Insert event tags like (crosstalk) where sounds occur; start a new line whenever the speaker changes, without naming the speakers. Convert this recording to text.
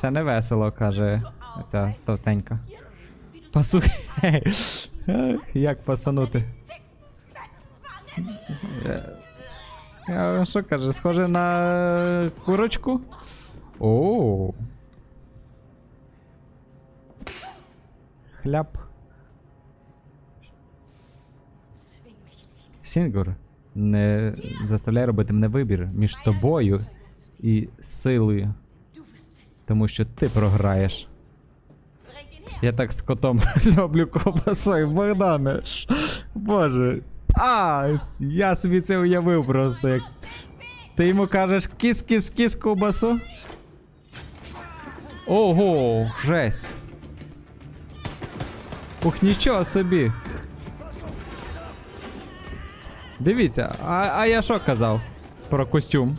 Це не весело, каже ця товстенька. Ех, (laughs) Як пасанути? Що каже, схоже на курочку? О. Хляб. Сінгур, не заставляй робити мене вибір між тобою і силою. Тому що ти програєш. Я так з котом (laughs) люблю ковбасою, Богдане. Боже. А, я собі це уявив просто як. Ти йому кажеш кіс-кіс-кіс ковбасу? Ого, жесть. Ух, нічого собі. Дивіться, а, а я що казав про костюм?